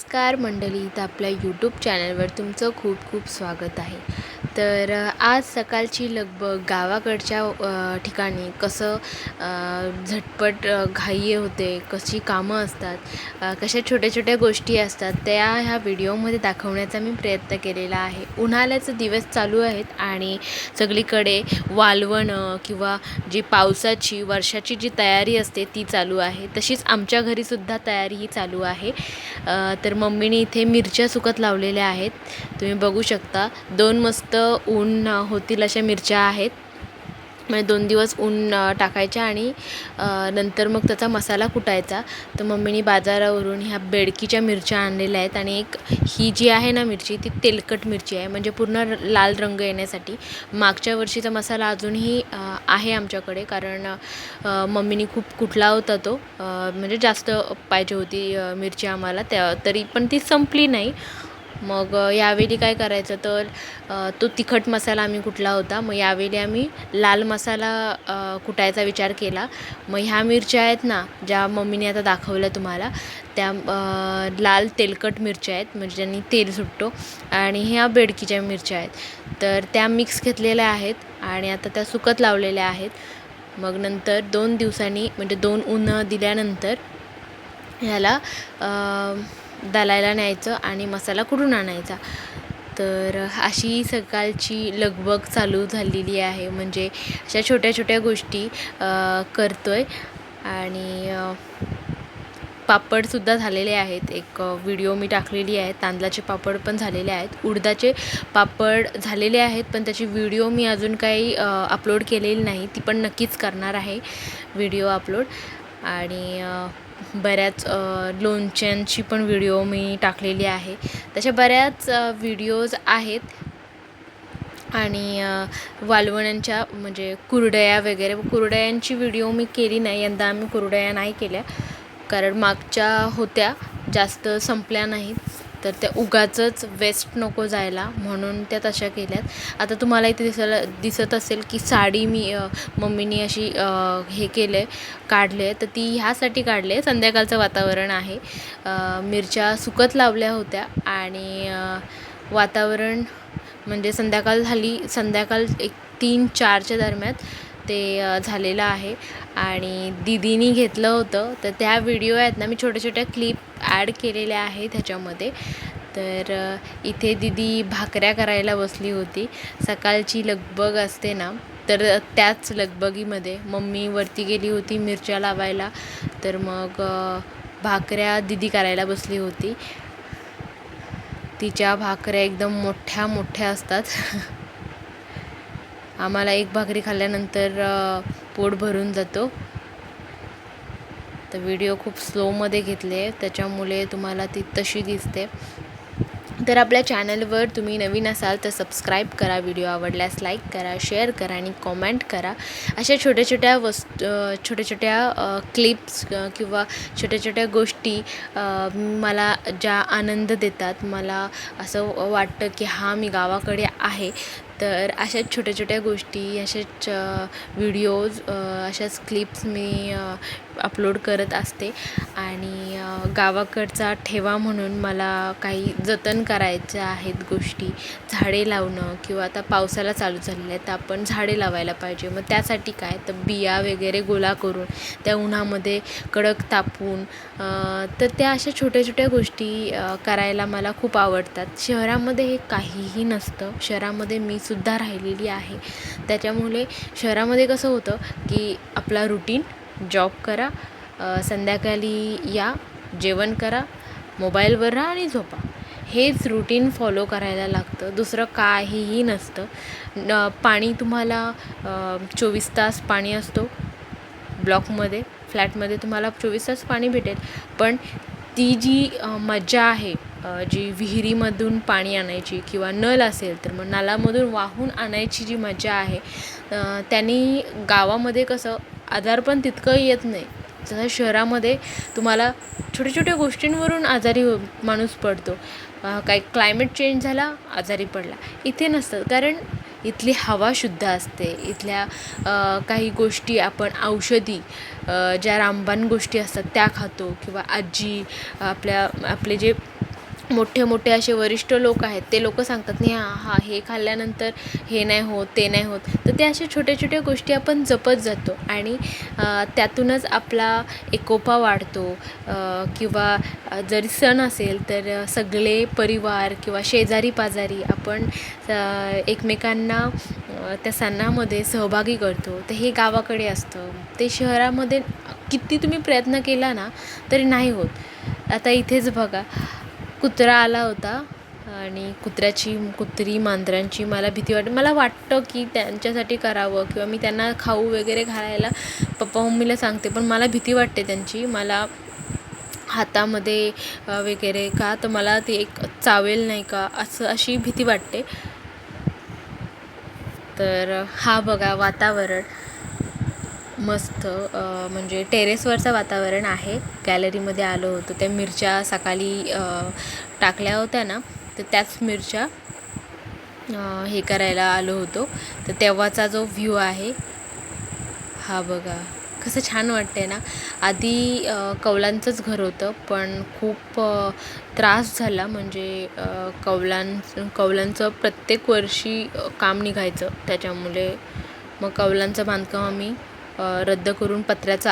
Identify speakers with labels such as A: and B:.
A: नमस्कार मंडळी इथं आपल्या यूट्यूब चॅनलवर तुमचं खूप खूप स्वागत आहे. तर आज सकाळची लगबग गावाकडच्या ठिकाणी कसं झटपट घाई होते कशी कामं असतात कशा छोट्या छोट्या गोष्टी असतात त्या ह्या व्हिडिओमध्ये दाखवण्याचा मी प्रयत्न केलेला आहे. उन्हाळ्याचे दिवस चालू आहेत आणि सगळीकडे वाळवणं किंवा जी पावसाची वर्षाची जी तयारी असते ती चालू आहे. तशीच आमच्या घरीसुद्धा तयारी ही चालू आहे. तर मम्मीने इथे मिरच्या सुकत लावलेल्या आहेत. तुम्ही बघू शकता दोन मस्त ऊन होतील अशा मिरच्या आहेत. म्हणजे दोन दिवस ऊन टाकायच्या आणि नंतर मग त्याचा मसाला कुटायचा. तर मम्मीने बाजारावरून ह्या बेडकीच्या मिरच्या आणलेल्या आहेत आणि एक ही जी आहे ना मिरची ती तेलकट मिरची आहे. म्हणजे पूर्ण लाल रंग येण्यासाठी. मागच्या वर्षीचा मसाला अजूनही आहे आमच्याकडे कारण मम्मीनी मम्मीने खूप कुटला होता तो. म्हणजे जास्त पाहिजे होती मिरची आम्हाला. त्या तरी पण ती संपली नाही. मग यावेळी काय करायचं तर तो तिखट मसाला आम्ही कुटला होता मग यावेळी आम्ही लाल मसाला कुटायचा विचार केला. मग ह्या मिरच्या आहेत ना ज्या मम्मीने आता दाखवल्या तुम्हाला त्या लाल तेलकट मिरच्या आहेत म्हणजे ज्यांनी तेल सुटतो आणि ह्या बेडकीच्या मिरच्या आहेत. तर त्या मिक्स घेतलेल्या आहेत आणि आता त्या सुकत लावलेल्या आहेत. मग नंतर दोन दिवसांनी म्हणजे दोन ऊन दिल्यानंतर ह्याला दलायला न्यायचं आणि मसाला कुठून आणायचा? तर अशी सकाळची लगबग चालू झालेली आहे. म्हणजे अशा छोट्या छोट्या गोष्टी करतो आहे आणि पापडसुद्धा झालेले आहेत. एक व्हिडिओ मी टाकलेली आहे. तांदळाचे पापड पण झालेले आहेत. उडदाचे पापड झालेले आहेत पण त्याची व्हिडिओ मी अजून काही अपलोड केलेली नाही. ती पण नक्कीच करणार आहे. Video upload. आणि बऱ्याच लोणच्यांची पण व्हिडिओ मी टाकलेली आहे. तशा बऱ्याच व्हिडिओज आहेत. आणि वालवण्यांच्या म्हणजे कुरडया वगैरे कुरडयांची व्हिडिओ मी केली नाही. यंदा आम्ही कुरडया नाही केल्या. कारण मागच्या होत्या जास्त संपल्या नाहीत. तर त्या उगाचंच वेस्ट नको जायला म्हणून त्या तशा केल्यात. आता तुम्हाला इथे दिसायला दिसत असेल की साडी मी मम्मीनी अशी हे केलं आहे काढले तर ती ह्यासाठी काढले संध्याकाळचं वातावरण आहे. मिरच्या सुकत लावल्या होत्या आणि वातावरण म्हणजे संध्याकाळ झाली संध्याकाळ एक तीन चारच्या दरम्यान ते झालेलं आहे. आणि दिदीनी घेतलं होतं. तर त्या व्हिडिओ आहेत ना मी छोट्या छोट्या क्लिप ॲड केलेल्या आहेत त्याच्यामध्ये तर इथे दिदी भाकऱ्या करायला बसली होती. सकाळची लगबग असते ना तर त्याच लगबगीमध्ये मम्मी वरती गेली होती मिरच्या लावायला. तर मग भाकऱ्या दिदी करायला बसली होती. तिच्या भाकऱ्या एकदम मोठ्या मोठ्या असतात. आम्हाला एक भाकरी खाल्ल्यानंतर पोट भरून जातो. तर व्हिडिओ खूप स्लोमध्ये घेतले त्याच्यामुळे तुम्हाला ती तशी दिसते. तर आपल्या चॅनलवर तुम्ही नवीन असाल तर सबस्क्राईब करा व्हिडिओ आवडल्यास लाईक करा शेअर करा आणि कॉमेंट करा. अशा छोट्या छोट्या वस्तू छोट्या छोट्या क्लिप्स किंवा छोट्या छोट्या गोष्टी मला ज्या आनंद देतात मला असं वाटतं की हा मी गावाकडे आहे तर अशाच छोट्या छोट्या गोष्टी अशाच व्हिडिओज अशाच क्लिप्स मी अपलोड करत असते. आणि गावाकडचा ठेवा म्हणून मला काही जतन करायच्या आहेत गोष्टी. झाडे लावणं किंवा आता पावसाला चालू झालेलं आहे तर आपण झाडे लावायला पाहिजे. मग त्यासाठी काय? तर बिया वगैरे गोळा करून त्या उन्हामध्ये कडक तापून तर त्या अशा छोट्या छोट्या गोष्टी करायला मला खूप आवडतात. शहरामध्ये हे काहीही नसतं. शहरामध्ये मी सुद्धा राहिलेली आहे. त्याच्यामुळे शहरामध्ये कसं होतं की आपला रुटीन जॉब करा संध्याकाळी या जेवण करा मोबाईलवर राहा आणि झोपा. हेच रुटीन फॉलो करायला लागतं. दुसरं काहीही नसतं. पाणी तुम्हाला चोवीस तास पाणी असतो. ब्लॉकमध्ये फ्लॅटमध्ये तुम्हाला चोवीस तास पाणी भेटेल. पण ती जी मजा आहे जी विहिरीमधून पाणी आणायची किंवा नल असेल तर मग नालामधून वाहून आणायची जी मजा आहे त्यांनी गावामध्ये कसं आजार पण तितकं येत नाही. जसं शहरामध्ये तुम्हाला छोट्या छोट्या गोष्टींवरून आजारी हो माणूस पडतो. काही क्लायमेट चेंज झाला आजारी पडला. इथे नसतं. कारण इथली हवा शुद्ध असते. इथल्या काही गोष्टी आपण औषधी ज्या रामबाण गोष्टी असतात त्या खातो किंवा आजी आपल्या आपले जे मोठे मोठे असे वरिष्ठ लोक आहेत ते लोक सांगतात नाही हां हां हे खाल्ल्यानंतर हे नाही होत ते नाही होत. तर ते अशा छोट्या छोट्या गोष्टी आपण जपत जातो आणि त्यातूनच आपला एकोपा वाढतो. किंवा जरी सण असेल तर सगळे परिवार किंवा शेजारी पाजारी आपण एकमेकांना त्या सणामध्ये सहभागी करतो. तर हे गावाकडे असतं. ते शहरामध्ये किती तुम्ही प्रयत्न केला ना तरी नाही होत. आता इथेच बघा. कुत्रा आला होता आणि कुत्र्याची कुत्री मांजरांची मला भीती वाटते. मला वाटतं की त्यांच्यासाठी करावं किंवा मी त्यांना खाऊ वगैरे घालायला पप्पा मम्मीला सांगते पण मला भीती वाटते त्यांची. मला हातामध्ये वगैरे का तर मला ते एक चावेल नाही का असं अशी भीती वाटते. तर हा बघा वातावरण. मस्त म्हणजे टेरेसवरचं वातावरण आहे. गॅलरीमध्ये आलो होतो त्या मिरच्या सकाळी टाकल्या होत्या ना तर त्याच मिरच्या हे करायला आलो होतो. तर तेव्हाचा जो व्ह्यू आहे हा बघा कसं छान वाटतंय ना. आधी कौलांचंच घर होतं पण खूप त्रास झाला. म्हणजे कौलां कौलांचं प्रत्येक वर्षी काम निघायचं त्याच्यामुळे. मग कौलांचं बांधकाम आम्ही रद्द करून पत्र्याचा